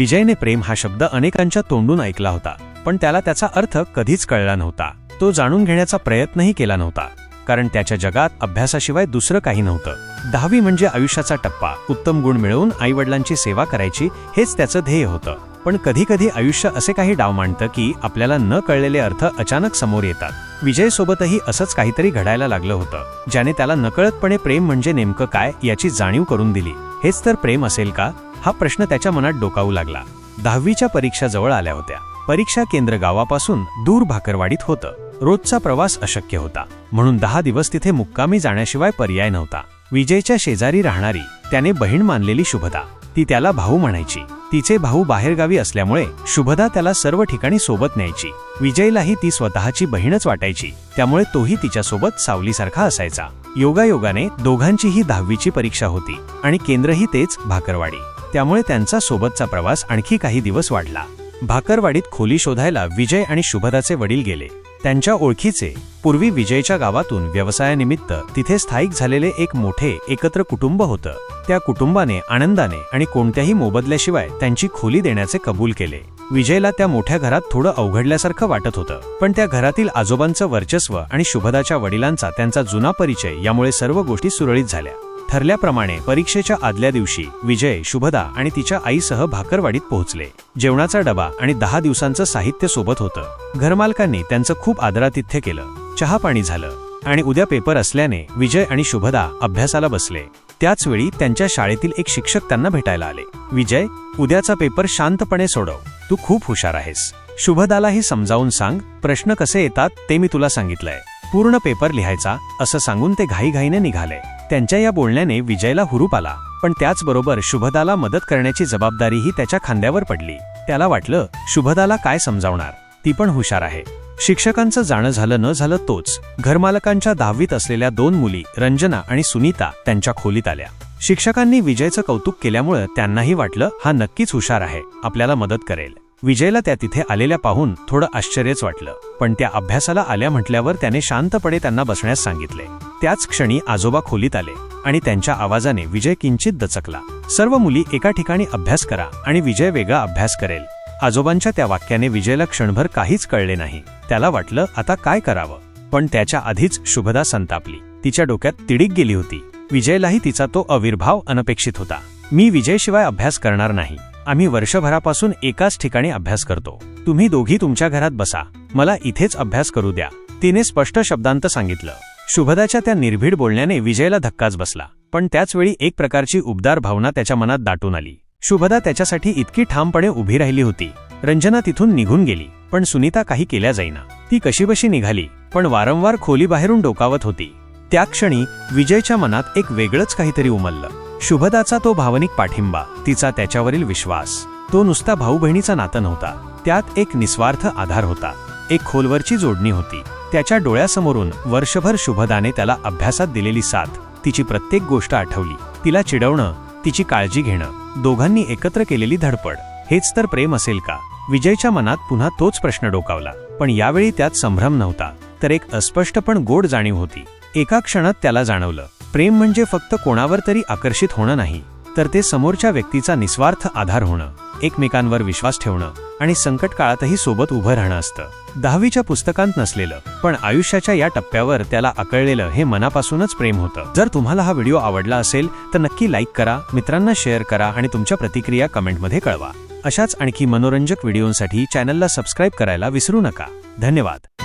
विजयने प्रेम हा शब्द अनेकांच्या तोंडून ऐकला होता पण त्याला त्याचा अर्थ कधीच कळला नव्हता. तो जाणून घेण्याचा प्रयत्नही केला नव्हता कारण त्याच्या जगात अभ्यासाशिवाय दुसरं काही नव्हतं. दहावी म्हणजे आयुष्याचा टप्पा उत्तम गुण मिळवून आईवडिलांची सेवा करायची हेच त्याचं ध्येय होतं. पण कधी कधी आयुष्य असे काही डाव मांडतं की आपल्याला न कळलेले अर्थ अचानक समोर येतात. विजयसोबतही असंच काहीतरी घडायला लागलं होतं ज्याने त्याला नकळतपणे प्रेम म्हणजे नेमकं काय याची जाणीव करून दिली. हेच तर प्रेम असेल का? हा प्रश्न त्याच्या मनात डोकावू लागला. दहावीच्या परीक्षा जवळ आल्या होत्या. परीक्षा केंद्र गावापासून दूर भाकरवाडीत होतं. रोजचा प्रवास अशक्य होता. म्हणून दहा दिवस तिथे मुक्कामी जाण्याशिवाय पर्याय नव्हता. विजयच्या शेजारी राहणारी त्याने बहीण मानलेली शुभदा. ती त्याला भाऊ म्हणायची. तिचे भाऊ बाहेरगावी असल्यामुळे शुभदा त्याला सर्व ठिकाणी सोबत न्यायची. विजयलाही ती स्वतःची बहीणच वाटायची. त्यामुळे तोही तिच्यासोबत सावलीसारखा असायचा. योगायोगाने दोघांचीही दहावीची परीक्षा होती आणि केंद्रही तेच भाकरवाडी. त्यामुळे त्यांचा सोबतचा प्रवास आणखी काही दिवस वाढला. भाकरवाडीत खोली शोधायला विजय आणि शुभदाचे वडील गेले. त्यांच्या ओळखीचे पूर्वी विजयच्या गावातून व्यवसायानिमित्त तिथे स्थायिक झालेले एक मोठे एकत्र कुटुंब होतं. त्या कुटुंबाने आनंदाने आणि कोणत्याही मोबदल्याशिवाय त्यांची खोली देण्याचे कबूल केले. विजयला त्या मोठ्या घरात थोडं अवघडल्यासारखं वाटत होतं. पण त्या घरातील आजोबांचं वर्चस्व आणि शुभदाच्या वडिलांचा त्यांचा जुना परिचय यामुळे सर्व गोष्टी सुरळीत झाल्या. ठरल्याप्रमाणे परीक्षेच्या आदल्या दिवशी विजय शुभदा आणि तिच्या आईसह भाकरवाडीत पोहोचले. जेवणाचा डबा आणि दहा दिवसांचं साहित्य सोबत होतं. घरमालकांनी त्यांचं खूप आदरातिथ्य केलं. चहा पाणी झालं आणि उद्या पेपर असल्याने विजय आणि शुभदा अभ्यासाला बसले. त्याच वेळी त्यांच्या शाळेतील एक शिक्षक त्यांना भेटायला आले. विजय उद्याचा पेपर शांतपणे सोडव. तू खूप हुशार आहेस. शुभदालाही समजावून सांग. प्रश्न कसे येतात ते मी तुला सांगितलंय. पूर्ण पेपर लिहायचा असं सांगून ते घाईघाईने निघाले. त्यांच्या या बोलण्याने विजयला हुरूप आला. पण त्याचबरोबर शुभदाला मदत करण्याची जबाबदारीही त्याच्या खांद्यावर पडली. त्याला वाटलं शुभदाला काय समजावणार? ती पण हुशार आहे. शिक्षकांचं जाणं झालं न झालं तोच. घरमालकांच्या दहावीत असलेल्या दोन मुली रंजना आणि सुनीता त्यांच्या खोलीत आल्या. शिक्षकांनी विजयचं कौतुक केल्यामुळं त्यांनाही वाटलं हा नक्कीच हुशार आहे. आपल्याला मदत करेल. विजयला त्या तिथे आलेल्या पाहून थोडं आश्चर्यच वाटलं. पण त्या अभ्यासाला आल्या म्हटल्यावर त्याने शांतपणे त्यांना बसण्यास सांगितले. त्याच क्षणी आजोबा खोलीत आले आणि त्यांच्या आवाजाने विजय किंचित दचकला. सर्व मुली एका ठिकाणी अभ्यास करा आणि विजय वेगळा अभ्यास करेल. आजोबांच्या त्या वाक्याने विजयला क्षणभर काहीच कळले नाही. त्याला वाटलं आता काय करावं? पण त्याच्या आधीच शुभदा संतापली. तिच्या डोक्यात तिडीक गेली होती. विजयलाही तिचा तो अविर्भाव अनपेक्षित होता. मी विजयशिवाय अभ्यास करणार नाही. आम्ही वर्षभरापासून एकाच ठिकाणी अभ्यास करतो. तुम्ही दोघी तुमच्या घरात बसा. मला इथेच अभ्यास करू द्या. तिने स्पष्ट शब्दांत सांगितलं. शुभदाच्या त्या निर्भीड बोलण्याने विजयला धक्काच बसला. पण त्याचवेळी एक प्रकारची उबदार भावना त्याच्या मनात दाटून आली. शुभदा त्याच्यासाठी इतकी ठामपणे उभी राहिली होती. रंजना तिथून निघून गेली. पण सुनीता काही केल्या जाईना. ती कशीबशी निघाली. पण वारंवार खोलीबाहेरून डोकावत होती. त्या क्षणी विजयच्या मनात एक वेगळंच काहीतरी उमललं. शुभदाचा तो भावनिक पाठिंबा तिचा त्याच्यावरील विश्वास. तो नुसता भाऊ बहिणीचा नातं नव्हता. त्यात एक निस्वार्थ आधार होता. एक खोलवरची जोडणी होती. त्याच्या डोळ्यासमोरून वर्षभर शुभदाने त्याला अभ्यासात दिलेली साथ तिची प्रत्येक गोष्ट आठवली. तिला चिडवणं तिची काळजी घेणं दोघांनी एकत्र केलेली धडपड हेच तर प्रेम असेल का? विजयच्या मनात पुन्हा तोच प्रश्न डोकावला. पण यावेळी त्यात संभ्रम नव्हता तर एक अस्पष्ट पण गोड जाणीव होती. एका क्षणात त्याला जाणवलं प्रेम म्हणजे फक्त कोणावर तरी आकर्षित होणं नाही तर ते समोरच्या व्यक्तीचा निस्वार्थ आधार होणं एकमेकांवर विश्वास ठेवणं आणि संकट काळातही सोबत उभं राहणं असतं. दहावीच्या पुस्तकांत नसलेलं पण आयुष्याच्या या टप्प्यावर त्याला आकळलेलं हे मनापासूनच प्रेम होतं. जर तुम्हाला हा व्हिडिओ आवडला असेल तर नक्की लाईक करा मित्रांना शेअर करा आणि तुमच्या प्रतिक्रिया कमेंटमध्ये कळवा. अशाच आणखी मनोरंजक व्हिडिओंसाठी चॅनलला सबस्क्राईब करायला विसरू नका. धन्यवाद.